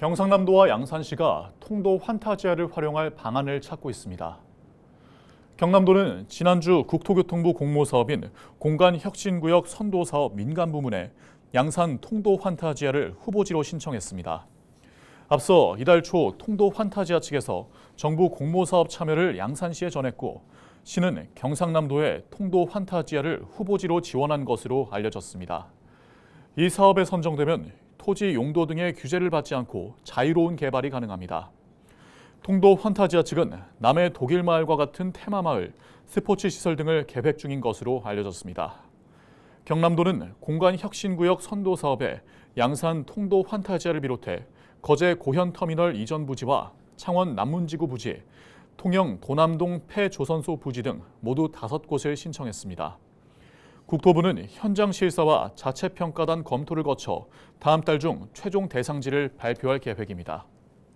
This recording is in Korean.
경상남도와 양산시가 통도 환타지아를 활용할 방안을 찾고 있습니다. 경남도는 지난주 국토교통부 공모사업인 공간혁신구역 선도사업 민간 부문에 양산 통도 환타지아를 후보지로 신청했습니다. 앞서 이달 초 통도 환타지아 측에서 정부 공모사업 참여를 양산시에 전했고 시는 경상남도에 통도 환타지아를 후보지로 지원한 것으로 알려졌습니다. 이 사업에 선정되면 토지 용도 등의 규제를 받지 않고 자유로운 개발이 가능합니다. 통도 환타지아 측은 남해 독일 마을과 같은 테마 마을, 스포츠 시설 등을 계획 중인 것으로 알려졌습니다. 경남도는 공간 혁신구역 선도 사업에 양산 통도 환타지아를 비롯해 거제 고현터미널 이전 부지와 창원 남문지구 부지, 통영 도남동 폐조선소 부지 등 모두 다섯 곳을 신청했습니다. 국토부는 현장 실사와 자체 평가단 검토를 거쳐 다음 달 중 최종 대상지를 발표할 계획입니다.